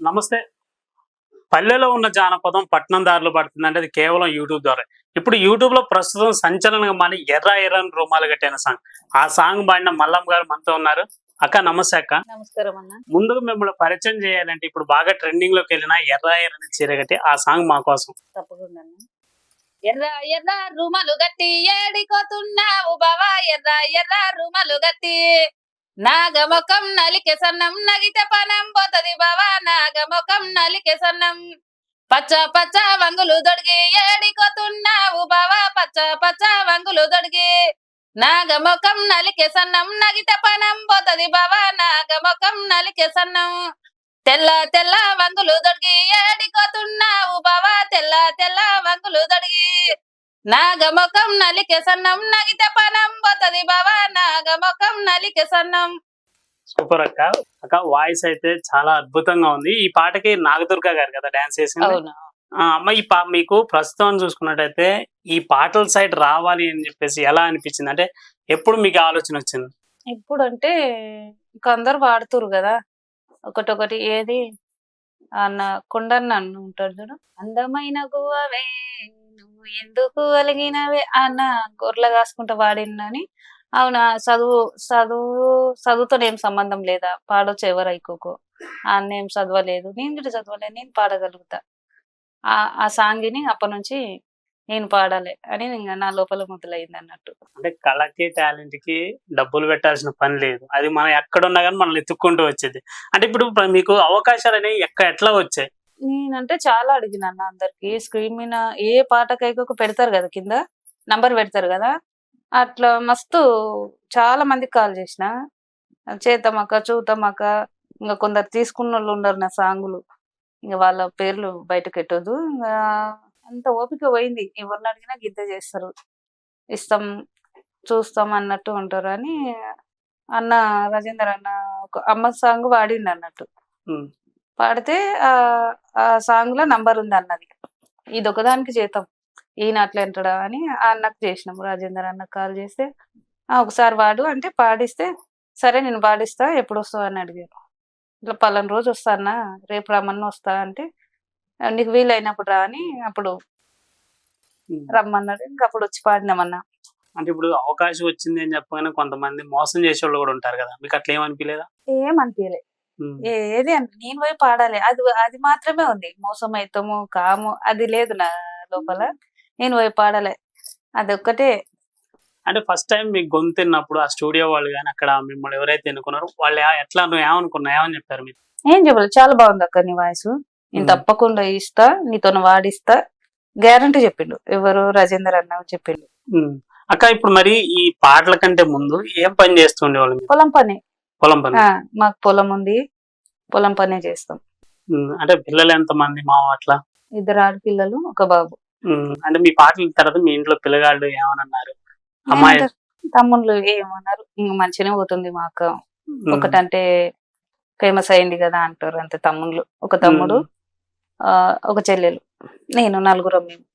నమస్తే. పల్లెలో ఉన్న జానపదం పట్నం దారిలో పడుతుంది అంటే అది కేవలం యూట్యూబ్ ద్వారా. ఇప్పుడు యూట్యూబ్లో ప్రస్తుతం సంచలనంగా మన ఎర్ర ఎర్రని రూమాలు కట్టిన సాంగ్. ఆ సాంగ్ పాడిన మల్లం గారు మనతో ఉన్నారు. అక్క నమస్తే అక్క. నమస్కారం అన్న. ముందుగా మిమ్మల్ని పరిచయం చేయాలంటే ఇప్పుడు బాగా ట్రెండింగ్లోకి వెళ్ళిన ఎర్ర ఎర్రని చీర కట్టి ఆ సాంగ్ మా కోసం. తప్పకుండా. ఎర్ర ఎర్ర రుమలు గట్టి ఏడికోతున్నావు బావా. ఎర్ర ఎర్ర రుమలు గట్టి నాగముఖం నలికె సన్నం నగితే పనం పోతది బావా నాగముఖం నలికె సన్నం. పచ్చ పచ్చ వంగులు దొడిగి ఏడికోతున్నావు బావా పచ్చ పచ్చ వంగులు దొడిగి. నాగముఖం నలికె సన్నం నగితే పనం పోతది బావా నాగముఖం నలికె సన్నం. తెల్ల తెల్ల వంగులు దొడిగి ఏడికోతున్నావు బావా తెల్ల తెల్ల వంగులు దొడిగి. నాగముఖం నలికె సన్నం నగితే పనం పోతది బావా నాగముఖం నలికె సన్నం సూపర్ అక్క. అక్క వాయిస్ అయితే చాలా అద్భుతంగా ఉంది. ఈ పాటకి నాగదుర్గ గారు కదా డాన్స్ చేసింది. అమ్మ ఈ పా మీకు ప్రస్తుతం చూసుకున్నట్టయితే ఈ పాటల సైడ్ రావాలి అని చెప్పేసి ఎలా అనిపించింది? అంటే ఎప్పుడు మీకు ఆలోచన వచ్చింది? ఇప్పుడు అంటే ఇంకా అందరు వాడుతురు కదా. ఒకటొకటి ఏది? అన్న కొండన్న అన్న ఉంటాడు చూడు. అందమైన గువ్వవే నువ్వు ఎందుకు అలిగినవే అన్న గొర్రెలు కాసుకుంటా వాడిందని అవునా? చదువు చదువు చదువుతో ఏం సంబంధం లేదా? పాడొచ్చు ఎవరు అయికోకో అన్న ఏం చదవలేదు. నేను కూడా చదవలేదు. నేను పాడగలుగుతా. ఆ ఆ సాంగిని అప్పటి నుంచి నేను పాడాలి అని నా లోపల మొదలైంది అన్నట్టు. అంటే కళకి టాలెంట్కి డబ్బులు పెట్టాల్సిన పని లేదు. అది మనం ఎక్కడున్నా కానీ మనల్ని ఎత్తుక్కుంటూ వచ్చేది. అంటే ఇప్పుడు మీకు అవకాశాలు అనేవి ఎక్క ఎట్లా వచ్చాయి? నేనంటే చాలా అడిగిన అన్న అందరికి. స్క్రీన్ మీద ఏ పాటకైతే ఒక పెడతారు కదా కింద? నంబర్ పెడతారు కదా? అట్లా మస్తు చాలా మందికి కాల్ చేసిన. చేతమక్క చూతమక్క ఇంకా కొందరు తీసుకున్న వాళ్ళు ఉన్నారు నా సాంగులు. ఇంకా వాళ్ళ పేర్లు బయటకు పెట్టొద్దు ఇంకా అంత ఓపిక పోయింది. ఎవరిని అడిగినా గిద్ద చేస్తారు. ఇస్తాం చూస్తాం అన్నట్టు ఉంటారు అని అన్న రాజేందర్ అన్న ఒక అమ్మ సాంగ్ వాడిండు అన్నట్టు. పాడితే ఆ సాంగ్లో నంబర్ ఉంది అన్నది. ఇది ఒకదానికి చేద్దాం. ఈయన అట్లా అంటాడా అని ఆ అన్నకు చేసినాం రాజేందర్ అన్నకు కాల్ చేస్తే ఆ ఒకసారి వాడు అంటే పాడిస్తే సరే నేను పాడిస్తా ఎప్పుడు వస్తావు? అని అడిగారు ఇట్లా పలానా రోజు వస్తా అన్న రేపు రమ్మన్న వస్తా అంటే "ఆ, నీకు వీలైనప్పుడు రా అని అప్పుడు. రమ్మన్నాడు. ఇంకా అప్పుడు వచ్చి పాడినామన్నా. అంటే ఇప్పుడు అవకాశం వచ్చింది అని చెప్పగానే కొంతమంది మోసం చేసే వాళ్ళు కూడా ఉంటారు కదా. మీకు అట్లా ఏమనిపించలేదా ఏమనిపించలే. ఏది నేను పోయి పాడాలి. అది అది మాత్రమే ఉంది. మోసం అవుతాము కాము అది లేదు నా లోపల. నేను పోయి పాడాలి. అది ఒక్కటే అంటే ఫస్ట్ టైం మీకు గొంతు విన్నప్పుడు ఆ స్టూడియో వాళ్ళు కానీ అక్కడ మిమ్మల్ని ఎవరైతే ఎన్నుకున్నారో వాళ్ళు ఎట్లా నువ్వు ఏమనుకున్నావు? ఏమని చెప్పారు మీకు ఏం చెప్పాలి. చాలా బాగుంది అక్క నీ వాయిస్ నేను. తప్పకుండా ఇస్తా నీతో వాడిస్తా. గ్యారంటీ చెప్పిండు. ఎవరు రాజేందర్ అన్న చెప్పిండు. అక్క ఇప్పుడు మరి ఈ పాటల కంటే ముందు ఏం పని చేస్తుండేవాళ్ళు మీరు? పొలం పని. పొలం పని. మాకు పొలం ఉంది. పొలం పనే చేస్తాం. అంటే పిల్లలు ఎంత మంది మా అట్లా ఇద్దరు ఆడపిల్లలు ఒక బాబు. అంటే మీ పాటల తర్వాత మీ ఇంట్లో పిల్లగాళ్ళు ఏమనన్నారు? అమ్మాయి? తమ్ముళ్ళు ఏమన్నారు? ఇంక మంచిగానే పోతుంది మా అక్క ఉమ్. ఒకటంటే ఫేమస్ అయింది కదా అంటారు అంతే తమ్ముళ్ళు. ఒక తమ్ముడు ఆ ఒక చెల్లెలు. నేను నలుగురం మేము.